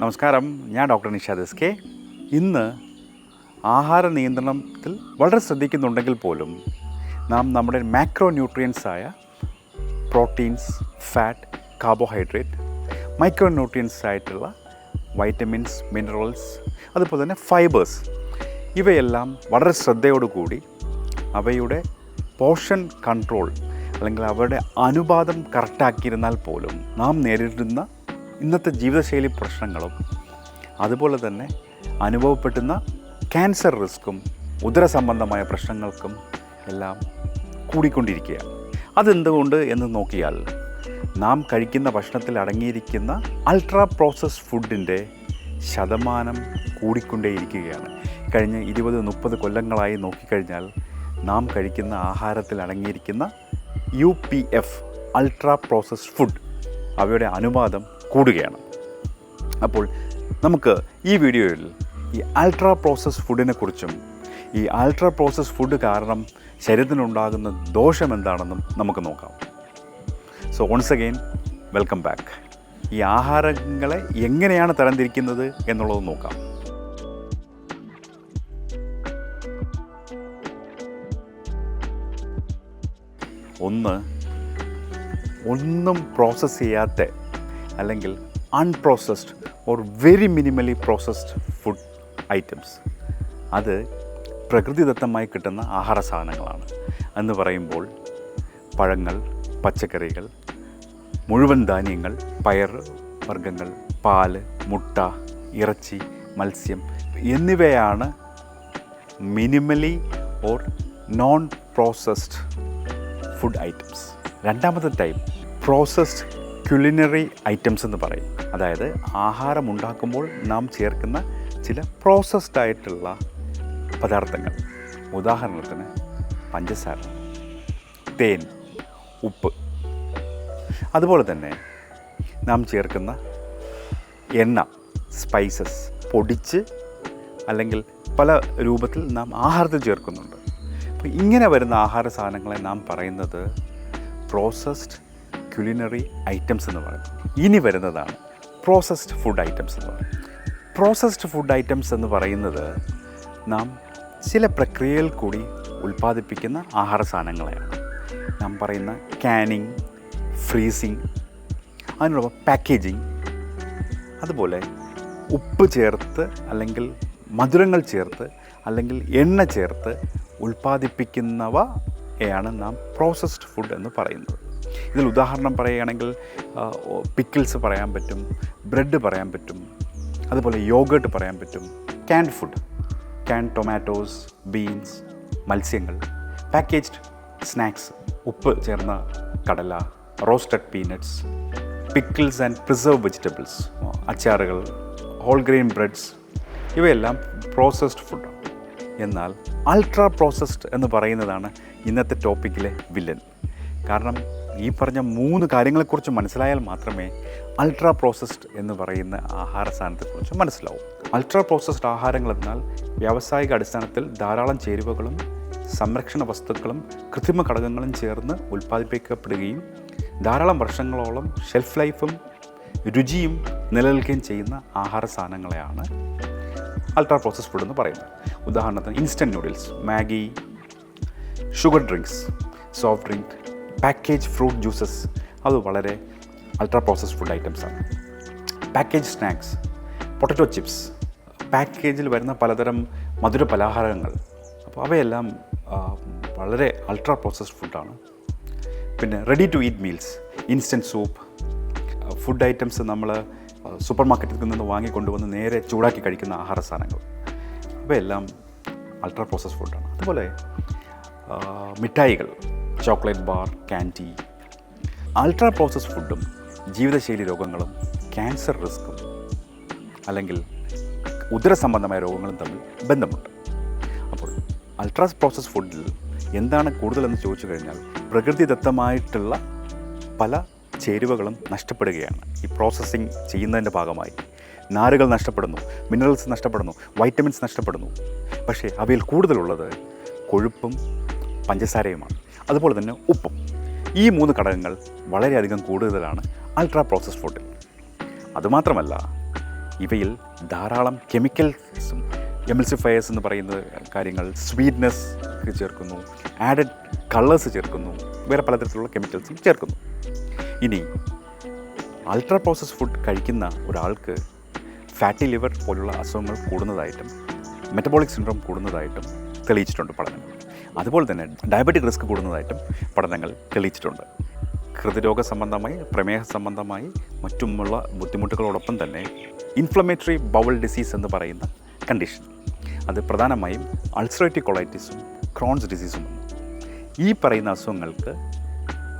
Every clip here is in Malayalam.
നമസ്കാരം. ഞാൻ ഡോക്ടർ നിഷാദ് എസ് കെ ഇന്ന് ആഹാര നിയന്ത്രണത്തിൽ വളരെ ശ്രദ്ധിക്കുന്നുണ്ടെങ്കിൽ പോലും നാം നമ്മുടെ മാക്രോ ന്യൂട്രിയൻസ് ആയ proteins fat carbohydrate micro nutrients ആയിട്ടുള്ള വൈറ്റമിൻസ് മിനറൽസ് അതുപോലെ തന്നെ ഫൈബേഴ്സ് ഇവയെല്ലാം വളരെ ശ്രദ്ധയോടുകൂടി അവയുടെ പോഷൻ കൺട്രോൾ അല്ലെങ്കിൽ അവരുടെ അനുപാതം കറക്റ്റാക്കിയിരുന്നാൽ പോലും നാം നേരിടുന്ന ഇന്നത്തെ ജീവിതശൈലി പ്രശ്നങ്ങളും അതുപോലെ തന്നെ അനുഭവപ്പെടുന്ന ക്യാൻസർ റിസ്ക്കും ഉദര സംബന്ധമായ പ്രശ്നങ്ങൾക്കും എല്ലാം കൂടിക്കൊണ്ടിരിക്കുകയാണ്. അതെന്തുകൊണ്ട് എന്ന് നോക്കിയാൽ നാം കഴിക്കുന്ന ഭക്ഷണത്തിൽ അടങ്ങിയിരിക്കുന്ന അൾട്രാ പ്രോസസ് ഫുഡിന്റെ ശതമാനം കൂടിക്കൊണ്ടേയിരിക്കുകയാണ്. കഴിഞ്ഞ ഇരുപത് മുപ്പത് കൊല്ലങ്ങളായി നോക്കിക്കഴിഞ്ഞാൽ നാം കഴിക്കുന്ന ആഹാരത്തിൽ അടങ്ങിയിരിക്കുന്ന U P F ultra processed food അവയുടെ അനുപാതം കൂടുകയാണ്. അപ്പോൾ നമുക്ക് ഈ വീഡിയോയിൽ ഈ അൾട്രാ പ്രോസസ് ഫുഡിനെ കുറിച്ചും ഈ അൾട്രാ പ്രോസസ് ഫുഡ് കാരണം ശരീരത്തിനുണ്ടാകുന്ന ദോഷം എന്താണെന്നും നമുക്ക് നോക്കാം. So once again welcome back ഈ ആഹാരങ്ങളെ എങ്ങനെയാണ് തരംതിരിക്കുന്നത് എന്നുള്ളത് നോക്കാം. ഒന്ന് ഒന്നും പ്രോസസ്സ് ചെയ്യാത്ത അല്ലെങ്കിൽ unprocessed or very minimally processed food items അത് പ്രകൃതിദത്തമായി കിട്ടുന്ന ആഹാര സാധനങ്ങളാണ്. എന്ന് പറയുമ്പോൾ പഴങ്ങൾ പച്ചക്കറികൾ മുഴുവൻ ധാന്യങ്ങൾ പയർ വർഗങ്ങൾ പാൽ മുട്ട ഇറച്ചി മത്സ്യം എന്നിവയാണ് minimally or non processed food items രണ്ടാമത്തെ ടൈപ്പ് പ്രോസസ്ഡ് ക്യുലിനറി ഐറ്റംസ് എന്ന് പറയും. അതായത് ആഹാരം ഉണ്ടാക്കുമ്പോൾ നാം ചേർക്കുന്ന ചില പ്രോസസ്ഡ് ആയിട്ടുള്ള പദാർത്ഥങ്ങൾ. ഉദാഹരണത്തിന് പഞ്ചസാര തേൻ ഉപ്പ്. അതുപോലെ തന്നെ നാം ചേർക്കുന്ന എണ്ണ സ്പൈസസ് പൊടിച്ച് അല്ലെങ്കിൽ പല രൂപത്തിൽ നാം ആഹാരത്തിൽ ചേർക്കുന്നുണ്ട്. അപ്പോൾ ഇങ്ങനെ വരുന്ന ആഹാര സാധനങ്ങളെ നാം പറയുന്നത് പ്രോസസ്ഡ് ക്യുലിനറി ഐറ്റംസ് എന്ന് പറയുന്നത്. ഇനി വരുന്നതാണ് പ്രോസസ്ഡ് ഫുഡ് ഐറ്റംസ് എന്ന് പറയുന്നത്. പ്രോസസ്ഡ് ഫുഡ് ഐറ്റംസ് എന്ന് പറയുന്നത് നാം ചില പ്രക്രിയയിൽ കൂടി ഉൽപ്പാദിപ്പിക്കുന്ന ആഹാര സാധനങ്ങളെയാണ്. നാം പറയുന്ന കാനിങ് ഫ്രീസിങ് അതിനോടൊപ്പം പാക്കേജിങ് അതുപോലെ ഉപ്പ് ചേർത്ത് അല്ലെങ്കിൽ മധുരങ്ങൾ ചേർത്ത് അല്ലെങ്കിൽ എണ്ണ ചേർത്ത് ഉൽപ്പാദിപ്പിക്കുന്നവയാണ് നാം പ്രോസസ്ഡ് ഫുഡ് എന്ന് പറയുന്നത്. ഇതിൽ ഉദാഹരണം പറയുകയാണെങ്കിൽ പിക്കിൾസ് പറയാൻ പറ്റും ബ്രെഡ് പറയാൻ പറ്റും അതുപോലെ യോഗേട്ട് പറയാൻ പറ്റും canned food can tomatoes beans മത്സ്യങ്ങൾ പാക്കേജ്ഡ് സ്നാക്സ് ഉപ്പ് ചേർന്ന കടല roasted peanuts pickles and preserve vegetables അച്ചാറുകൾ whole grain breads ഇവയെല്ലാം പ്രോസസ്ഡ് ഫുഡാണ് എന്നാൽ അൾട്രാ പ്രോസസ്ഡ് എന്ന് പറയുന്നതാണ് ഇന്നത്തെ ടോപ്പിക്കിലെ വില്ലൻ കാരണം ഈ പറഞ്ഞ മൂന്ന് കാര്യങ്ങളെക്കുറിച്ച് മനസ്സിലായാൽ മാത്രമേ അൾട്രാ പ്രോസസ്ഡ് എന്ന് പറയുന്ന ആഹാര സാധനത്തെക്കുറിച്ച് മനസ്സിലാവും. അൾട്രാ പ്രോസസ്ഡ് ആഹാരങ്ങൾ എന്നാൽ വ്യാവസായിക അടിസ്ഥാനത്തിൽ ധാരാളം ചേരുവകളും സംരക്ഷണ വസ്തുക്കളും കൃത്രിമ ഘടകങ്ങളും ചേർന്ന് ഉൽപ്പാദിപ്പിക്കപ്പെടുകയും ധാരാളം വർഷങ്ങളോളം ഷെൽഫ് ലൈഫും രുചിയും നിലനിൽക്കുകയും ചെയ്യുന്ന ആഹാര സാധനങ്ങളെയാണ് അൾട്രാ പ്രോസസ്ഡ് ഫുഡ് എന്ന് പറയുന്നത്. ഉദാഹരണത്തിന് instant noodles Maggi sugar drinks soft drink package fruit juices അത് വളരെ അൾട്രാ പ്രോസസ് ഫുഡ് ഐറ്റംസാണ് പാക്കേജ് സ്നാക്സ് പൊട്ടറ്റോ ചിപ്സ് പാക്കേജിൽ വരുന്ന പലതരം മധുര പലഹാരങ്ങൾ. അപ്പോൾ അവയെല്ലാം വളരെ അൾട്രാ പ്രോസസ്ഡ് ഫുഡാണ് പിന്നെ ready to eat meals instant soup food items നമ്മൾ സൂപ്പർ മാർക്കറ്റിൽ നിന്ന് വാങ്ങിക്കൊണ്ടുവന്ന് നേരെ ചൂടാക്കി കഴിക്കുന്ന ആഹാര സാധനങ്ങൾ. അവയെല്ലാം അൾട്രാ പ്രോസസ്ഡ് ഫുഡാണ് അതുപോലെ മിഠായികൾ chocolate bar candy ultra process ഫുഡും ജീവിതശൈലി രോഗങ്ങളും ക്യാൻസർ റിസ്ക്കും അല്ലെങ്കിൽ ഉദരസംബന്ധമായ രോഗങ്ങളും തമ്മിൽ ബന്ധമുണ്ട്. അപ്പോൾ അൾട്രാ പ്രോസസ് ഫുഡിൽ എന്താണ് കൂടുതലെന്ന് ചോദിച്ചു കഴിഞ്ഞാൽ പ്രകൃതിദത്തമായിട്ടുള്ള പല ചേരുവകളും നഷ്ടപ്പെടുകയാണ്. ഈ പ്രോസസ്സിങ് ചെയ്യുന്നതിന്റെ ഭാഗമായി നാരുകൾ നഷ്ടപ്പെടുന്നു മിനറൽസ് നഷ്ടപ്പെടുന്നു വൈറ്റമിൻസ് നഷ്ടപ്പെടുന്നു. പക്ഷേ അവയിൽ കൂടുതലുള്ളത് കൊഴുപ്പും പഞ്ചസാരയുമാണ്. അതുപോലെ തന്നെ ഉപ്പും. ഈ മൂന്ന് ഘടകങ്ങൾ വളരെയധികം കൂടുതലാണ് അൾട്രാ പ്രോസസ്ഡ് ഫുഡിൽ അതുമാത്രമല്ല ഇവയിൽ ധാരാളം കെമിക്കൽസും എമിൾസിഫയേഴ്സ് എന്ന് പറയുന്ന കാര്യങ്ങൾ സ്വീറ്റ്നെസ് ചേർക്കുന്നു ആഡഡ് കളേഴ്സ് ചേർക്കുന്നു വേറെ പലതരത്തിലുള്ള കെമിക്കൽസും ചേർക്കുന്നു. ഇനി അൾട്രാ പ്രോസസ് ഫുഡ് കഴിക്കുന്ന ഒരാൾക്ക് ഫാറ്റി ലിവർ പോലുള്ള അസുഖങ്ങൾ കൂടുന്നതായിട്ടും മെറ്റബോളിക് സിൻഡ്രോം കൂടുന്നതായിട്ടും തെളിയിച്ചിട്ടുണ്ട് പഠനങ്ങൾ. അതുപോലെ തന്നെ ഡയബറ്റിക് റിസ്ക് കൂടുന്നതായിട്ടും പഠനങ്ങൾ തെളിയിച്ചിട്ടുണ്ട്. ഹൃദ്രോഗ സംബന്ധമായി പ്രമേഹ സംബന്ധമായി മറ്റുമുള്ള ബുദ്ധിമുട്ടുകളോടൊപ്പം തന്നെ ഇൻഫ്ലമേറ്ററി ബൗൾ ഡിസീസ് എന്ന് പറയുന്ന കണ്ടീഷൻ അത് പ്രധാനമായും അൾസറേറ്റീവ് കൊളൈറ്റിസും ക്രോൺസ് ഡിസീസുമാണ് ഈ പറയുന്ന അസുഖങ്ങൾക്ക്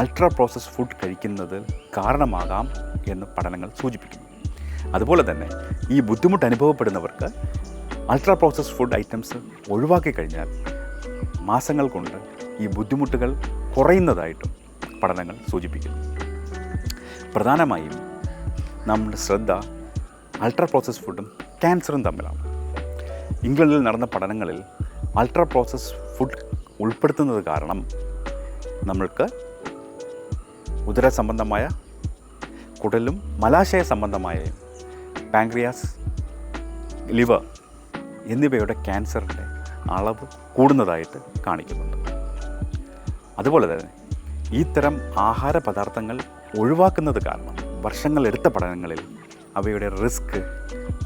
അൾട്രാ പ്രോസസ് ഫുഡ് കഴിക്കുന്നത് കാരണമാകാം എന്ന് പഠനങ്ങൾ സൂചിപ്പിക്കുന്നു. അതുപോലെ തന്നെ ഈ ബുദ്ധിമുട്ട് അനുഭവപ്പെടുന്നവർക്ക് അൾട്രാ പ്രോസസ് ഫുഡ് ഐറ്റംസ് ഒഴിവാക്കി കഴിഞ്ഞാൽ മാസങ്ങൾ കൊണ്ട് ഈ ബുദ്ധിമുട്ടുകൾ കുറയുന്നതായിട്ടും പഠനങ്ങൾ സൂചിപ്പിക്കുന്നു. പ്രധാനമായും നമ്മുടെ ശ്രദ്ധ അൾട്രാ പ്രോസസ് ഫുഡും ക്യാൻസറും തമ്മിലാണ്. ഇംഗ്ലണ്ടിൽ നടന്ന പഠനങ്ങളിൽ അൾട്രാ പ്രോസസ് ഫുഡ് ഉൾപ്പെടുത്തുന്നത് കാരണം നമ്മൾക്ക് ഉദര സംബന്ധമായ കുടലും മലാശയ സംബന്ധമായ പാങ്ക്രിയാസ് ലിവർ എന്നിവയുടെ ക്യാൻസറിന്റെ അളവ് കൂടുന്നതായിട്ട് കാണിക്കുന്നുണ്ട്. അതുപോലെ തന്നെ ഇത്തരം ആഹാര പദാർത്ഥങ്ങൾ ഒഴിവാക്കുന്നത് കാരണം വർഷങ്ങളെടുത്ത പഠനങ്ങളിൽ അവയുടെ റിസ്ക്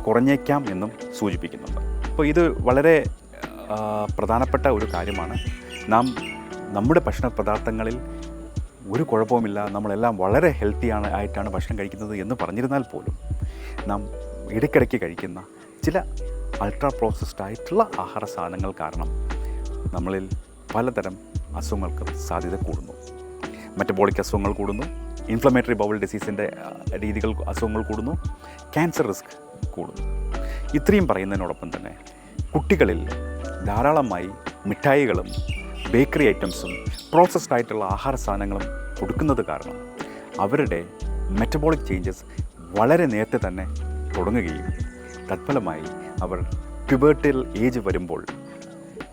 കുറഞ്ഞേക്കാം എന്നും സൂചിപ്പിക്കുന്നുണ്ട്. അപ്പോൾ ഇത് വളരെ പ്രധാനപ്പെട്ട ഒരു കാര്യമാണ്. നാം നമ്മുടെ ഭക്ഷണ പദാർത്ഥങ്ങളിൽ ഒരു കുഴപ്പവുമില്ല നമ്മളെല്ലാം വളരെ ഹെൽത്തിയാണ് ആയിട്ടാണ് ഭക്ഷണം കഴിക്കുന്നത് എന്ന് പറഞ്ഞിരുന്നാൽ പോലും നാം ഇടയ്ക്കിടയ്ക്ക് കഴിക്കുന്ന ചില അൾട്രാ പ്രോസസ്ഡ് ആയിട്ടുള്ള ആഹാര സാധനങ്ങൾ കാരണം നമ്മളിൽ പലതരം അസുഖങ്ങൾക്ക് സാധ്യത കൂടുന്നു. മെറ്റബോളിക് അസുഖങ്ങൾ കൂടുന്നു ഇൻഫ്ലമേറ്ററി ബൗൾ ഡിസീസിന്റെ രീതികൾ അസുഖങ്ങൾ കൂടുന്നു ക്യാൻസർ റിസ്ക് കൂടുന്നു. ഇത്രയും പറയുന്നതിനോടൊപ്പം തന്നെ കുട്ടികളിൽ ധാരാളമായി മിഠായികളും ബേക്കറി ഐറ്റംസും പ്രോസസ്ഡ് ആയിട്ടുള്ള ആഹാര സാധനങ്ങളും കൊടുക്കുന്നത് കാരണം അവരുടെ മെറ്റബോളിക് ചേഞ്ചസ് വളരെ നേരത്തെ തന്നെ തുടങ്ങുകയും തത്ഫലമായി അവർ പ്യുബേർട്ടിൽ ഏജ് വരുമ്പോൾ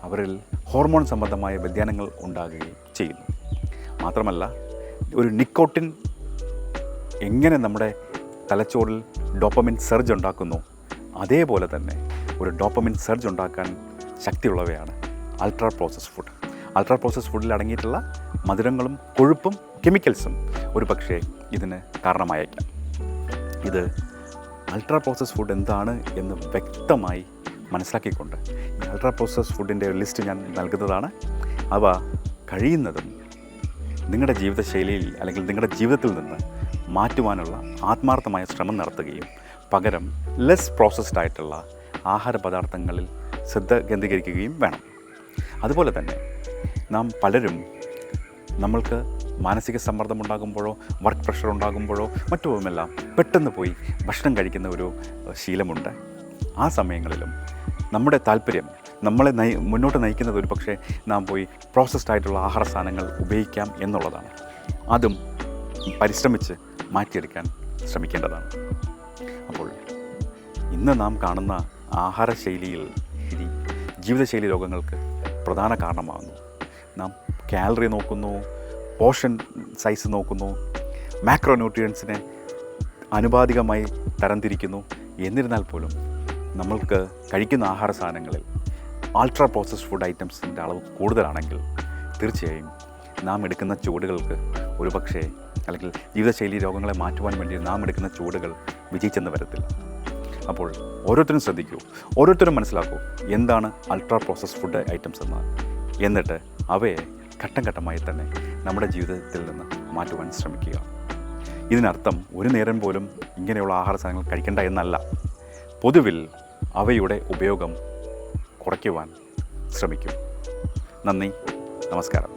അവരിൽ ഹോർമോൺ സംബന്ധമായ വ്യതിയാനങ്ങൾ ഉണ്ടാകുകയും ചെയ്യുന്നു. മാത്രമല്ല ഒരു നിക്കോട്ടിൻ എങ്ങനെ നമ്മുടെ തലച്ചോറിൽ ഡോപ്പമിൻ സർജ് ഉണ്ടാക്കുന്നു അതേപോലെ തന്നെ ഒരു ഡോപ്പമിൻ സർജ് ഉണ്ടാക്കാൻ ശക്തിയുള്ളവയാണ് ultra process food ultra process ഫുഡിൽ അടങ്ങിയിട്ടുള്ള മധുരങ്ങളും കൊഴുപ്പും കെമിക്കൽസും ഒരു പക്ഷേ ഇതിന് കാരണമായേക്കാം. ഇത് അൾട്രാ പ്രോസസ് ഫുഡ് എന്താണ് എന്ന് വ്യക്തമായി മനസ്സിലാക്കിക്കൊണ്ട് ഈ അൾട്രാ പ്രോസസ് ഫുഡിന്റെ ഒരു ലിസ്റ്റ് ഞാൻ നൽകുന്നതാണ്. അവ കഴിയുന്നതും നിങ്ങളുടെ ജീവിതശൈലിയിൽ അല്ലെങ്കിൽ നിങ്ങളുടെ ജീവിതത്തിൽ നിന്ന് മാറ്റുവാനുള്ള ആത്മാർത്ഥമായ ശ്രമം നടത്തുകയും പകരം ലെസ് പ്രോസസ്ഡ് ആയിട്ടുള്ള ആഹാര പദാർത്ഥങ്ങളിൽ ശ്രദ്ധ കേന്ദ്രീകരിക്കുകയും വേണം. അതുപോലെ തന്നെ നാം പലരും നമ്മൾക്ക് മാനസിക സമ്മർദ്ദം ഉണ്ടാകുമ്പോഴോ വർക്ക് പ്രഷർ ഉണ്ടാകുമ്പോഴോ മറ്റുമെല്ലാം പെട്ടെന്ന് പോയി ഭക്ഷണം കഴിക്കുന്ന ഒരു ശീലമുണ്ട്. ആ സമയങ്ങളിലും നമ്മുടെ താല്പര്യം നമ്മളെ നയി മുന്നോട്ട് നയിക്കുന്നത് ഒരു പക്ഷേ നാം പോയി പ്രോസസ്ഡ് ആയിട്ടുള്ള ആഹാര സാധനങ്ങൾ ഉപയോഗിക്കാം എന്നുള്ളതാണ്. അതും പരിശ്രമിച്ച് മാറ്റിയെടുക്കാൻ ശ്രമിക്കേണ്ടതാണ്. അപ്പോൾ ഇന്ന് നാം കാണുന്ന ആഹാരശൈലിയിൽ ഇനി ജീവിതശൈലി രോഗങ്ങൾക്ക് പ്രധാന കാരണമാകുന്നു നാം കാലറി നോക്കുന്നു പോഷൻ സൈസ് നോക്കുന്നു. മാക്രോ ന്യൂട്രിയൻസിനെ അനുപാതികമായി തരംതിരിക്കുന്നു. എന്നിരുന്നാൽ പോലും നമ്മൾക്ക് കഴിക്കുന്ന ആഹാര സാധനങ്ങളിൽ അൾട്രാ പ്രോസസ്ഡ് ഫുഡ് ഐറ്റംസിന്റെ അളവ് കൂടുതലാണെങ്കിൽ തീർച്ചയായും നാം എടുക്കുന്ന ചുവടുകൾക്ക് ഒരുപക്ഷേ അല്ലെങ്കിൽ ജീവിതശൈലി രോഗങ്ങളെ മാറ്റുവാൻ വേണ്ടി നാം എടുക്കുന്ന ചുവടുകൾ വിജയിച്ചെന്ന് വരത്തില്ല അപ്പോൾ ഓരോരുത്തരും ശ്രദ്ധിക്കൂ. ഓരോരുത്തരും മനസ്സിലാക്കൂ എന്താണ് അൾട്രാ പ്രോസസ്ഡ് ഫുഡ് ഐറ്റംസ് എന്ന് എന്നിട്ട് അവയെ ഘട്ടം ഘട്ടമായി തന്നെ നമ്മുടെ ജീവിതത്തിൽ നിന്ന് മാറ്റുവാൻ ശ്രമിക്കുക. ഇതിനർത്ഥം ഒരു നേരം പോലും ഇങ്ങനെയുള്ള ആഹാര സാധനങ്ങൾ കഴിക്കേണ്ട എന്നല്ല. പൊതുവിൽ അവയുടെ ഉപയോഗം കുറയ്ക്കുവാൻ ശ്രമിക്കും. നന്ദി നമസ്കാരം.